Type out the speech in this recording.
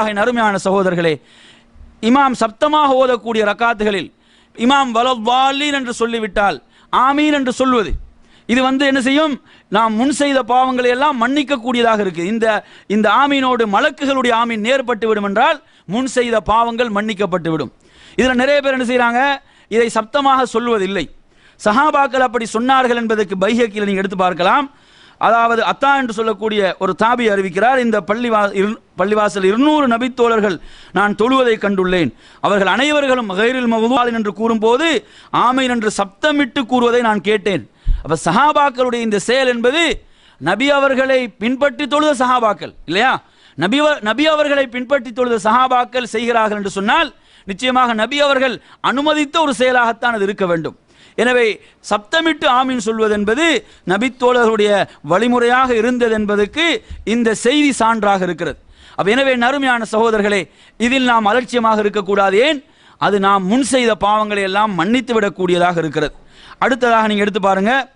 அருமையான சகோதரர்களே இமாம் சப்தமாக ஓதக்கூடிய ரக்காத்துகளில் இமாம் வலவாலின் என்று சொல்லிவிட்டால் ஆமீன் என்று சொல்வது. இது வந்து என்ன செய்யும்? நாம் முன் செய்த பாவங்களை எல்லாம் மன்னிக்கக்கூடியதாக இருக்கு. இந்த இந்த ஆமீனோடு மலக்குகளுடைய ஆமீன் நேர்பட்டு விடும் என்றால் முன் செய்த பாவங்கள் மன்னிக்கப்பட்டு விடும். இதில் நிறைய பேர் என்ன செய்கிறாங்க இதை சப்தமாக சொல்வதில்லை. சஹாபாக்கள் அப்படி சொன்னார்கள் என்பதற்கு பைஹக்கில் நீங்கள் எடுத்து பார்க்கலாம். அதாவது அத்தா என்று சொல்லக்கூடிய ஒரு தாபி அறிவிக்கிறார் இந்த பள்ளிவா இரு- பள்ளிவாசல் இருநூறு நபித்தோழர்கள் நான் தொழுவதை கண்டுள்ளேன். அவர்கள் அனைவர்களும் கைரில் மகுவாலின் என்று கூறும்போது ஆமை என்று சப்தமிட்டு கூறுவதை நான் கேட்டேன். அப்போ சஹாபாக்களுடைய இந்த செயல் என்பது நபி அவர்களை பின்பற்றி தொழுத சஹாபாக்கள் இல்லையா? நபி நபி அவர்களை பின்பற்றி தொழுத சஹாபாக்கள் செய்கிறார்கள் என்று சொன்னால் நிச்சயமாக நபி அவர்கள் அனுமதித்த ஒரு செயலாகத்தான் அது இருக்க வேண்டும். எனவே சப்தமிட்டு ஆமீன் சொல்வது என்பது நபித்தோழர்களுடைய வழிமுறையாக இருந்தது என்பதற்கு இந்த செய்தி சான்றாக இருக்கிறது. அப்போ எனவே நறுமையான சகோதரர்களே இதில் நாம் அலட்சியமாக இருக்கக்கூடாது. ஏன்? அது நாம் முன் செய்த பாவங்களை எல்லாம் மன்னித்து விடக்கூடியதாக இருக்கிறது. அடுத்ததாக நீங்கள் எடுத்து பாருங்கள்